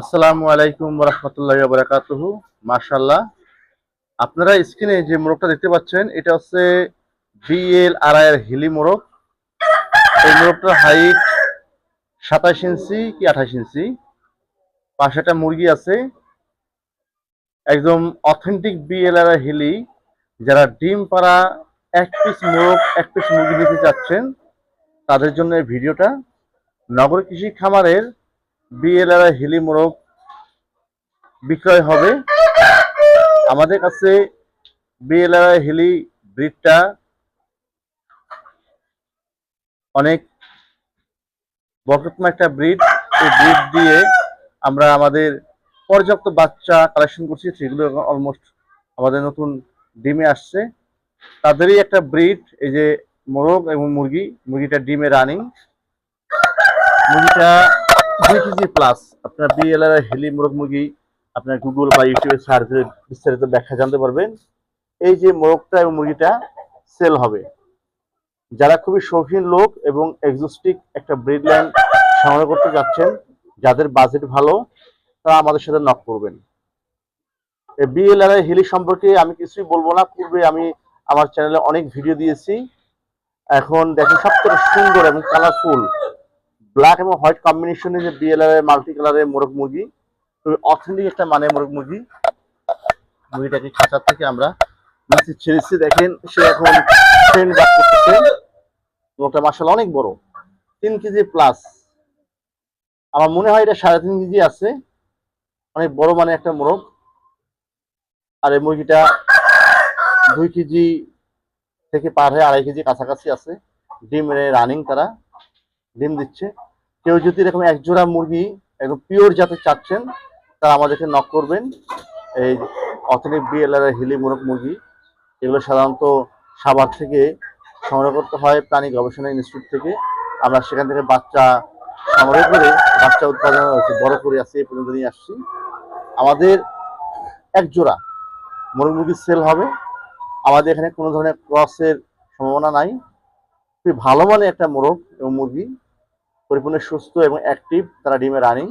আসসালামু আলাইকুম রহমতুল্লাহ বারাকাতুহ মাশাল্লাহ আপনারা স্ক্রিনে যে মোরগটা দেখতে পাচ্ছেন, এটা হচ্ছে বিএল এর হিলি মোরগ এই মোরগটার হাইট সাতাশ ইঞ্চি কি আঠাশ ইঞ্চি। পাশে একটা মুরগি আছে। একদম অথেন্টিক বিএল আর হিলি। যারা ডিম পাড়া এক পিস মোরগ এক পিস মুরগি নিতে চাচ্ছেন, তাদের জন্য এই ভিডিওটা নগর কৃষি খামারের বিএলআর হিলি মোরগ বিক্রয় হবে। আমাদের কাছে বিএলআর হিলি ব্রিডটা অনেক বরকতম একটা ব্রিড। এই ব্রিড দিয়ে আমরা আমাদের পর্যাপ্ত বাচ্চা কালেকশন করছি, সেগুলো অলমোস্ট আমাদের নতুন ডিমে আসছে। তাদেরই একটা ব্রিড, এই যে মোরগ এবং মুরগি, মুরগিটা ডিমে রানিং মুরগিটা কেজি প্লাস আপনার বিএলআর হেলি মোরগ মুরগি আপনার গুগল বা ইউটিউবে সার্চ বিস্তারিত ব্যাখ্যা জানতে পারবেন। এই যে মোরগটা এবং মুরগিটা সেল হবে। যারা খুবই শৌখিন লোক এবং এক্সোস্টিক একটা ব্রিড লাইন সংগ্রহ করতে যাচ্ছেন, যাদের বাজেট ভালো, তারা আমাদের সাথে নক করবেন। বিএলআর হিলি সম্পর্কে আমি কিছুই বলব না। পূর্বে আমি আমার চ্যানেলে অনেক ভিডিও দিয়েছি। এখন দেখেন সবথেকে সুন্দর এবং কালারফুল ব্ল্যাক এবং হোয়াইট কম্বিনেশনে যে বিএলআর এর মাল্টি কালারের মোরগ মুরগি অথেন্টিক একটা মানে মোরগ মুরগি। মুরগিটাকে খাঁচার থেকে আমরা নিচে ছেড়েছি দেখেন, সে এখন ট্রেন বাক করতেছে। মোরগটা মাসাল অনেক বড়, তিন কেজি প্লাস আমার মনে হয় এটা সাড়ে তিন কেজি আছে। অনেক বড় মানে একটা মোরগ। আর এই মুরগিটা দুই কেজি থেকে পার হয়ে আড়াই কেজি কাছাকাছি আছে। ডিম রানিং তারা। ডিম দিচ্ছে। কেউ যদি এরকম এক জোড়া মুরগি একদম পিওর জাতের চাচ্ছেন, তারা আমাদেরকে নক করবেন। এই অথেন্টিক বিএলআর হিলি মোরগ মুরগি, এগুলো সাধারণত সাভার থেকে সংগ্রহ করতে হয় প্রাণী গবেষণা ইনস্টিটিউট থেকে। আমরা সেখান থেকে বাচ্চা সংগ্রহ করে, বাচ্চা উৎপাদন বড় করে আসছি এই পর্যন্ত নিয়ে আসছি। আমাদের এক জোড়া মোরগ মুরগি সেল হবে। আমাদের এখানে কোনো ধরনের ক্রসের সম্ভাবনা নাই। খুবই ভালো মানে একটা মোরগ এবং মুরগি। পরিপূর্ণ, সুস্থ এবং অ্যাক্টিভ তারা ডিমে রানিং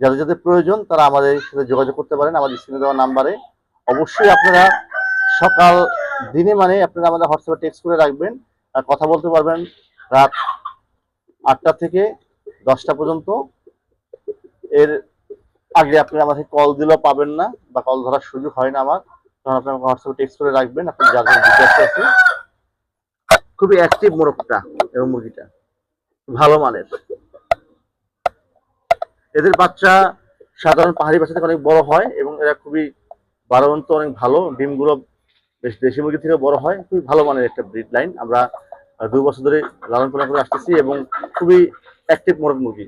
যাদের যাদের প্রয়োজন তারা আমাদের সাথে যোগাযোগ করতে পারেন আমাদের স্ক্রিনে দেওয়া নাম্বারে অবশ্যই আপনারা সকাল দিনে মানে আপনারা আমাদের হোয়াটসঅ্যাপে টেক্সট করে রাখবেন আর কথা বলতে পারবেন রাত আটটা থেকে দশটা পর্যন্ত। এর আগে আপনারা আমাকে কল দিলেও পাবেন না বা কল ধরার সুযোগ হয় না আমার। তখন আপনি আমাকে হোয়াটসঅ্যাপে টেক্সট করে রাখবেন আপনি যার ডিটেলস আছে। খুবই অ্যাক্টিভ মোরগটা এবং মুরগিটা। ভালো মানের। এদের বাচ্চা সাধারণ পাহাড়ি বাচ্চা থেকে অনেক বড় হয় এবং এরা খুবই বারবন্ত অনেক ভালো। ডিমগুলো বেশ দেশি মুরগি থেকে বড় হয়। খুবই ভালো মানের একটা ব্রিড লাইন। আমরা দু বছর ধরে লালন পালন করে আসতেছি এবং খুবই অ্যাক্টিভ মোরগ মুরগি।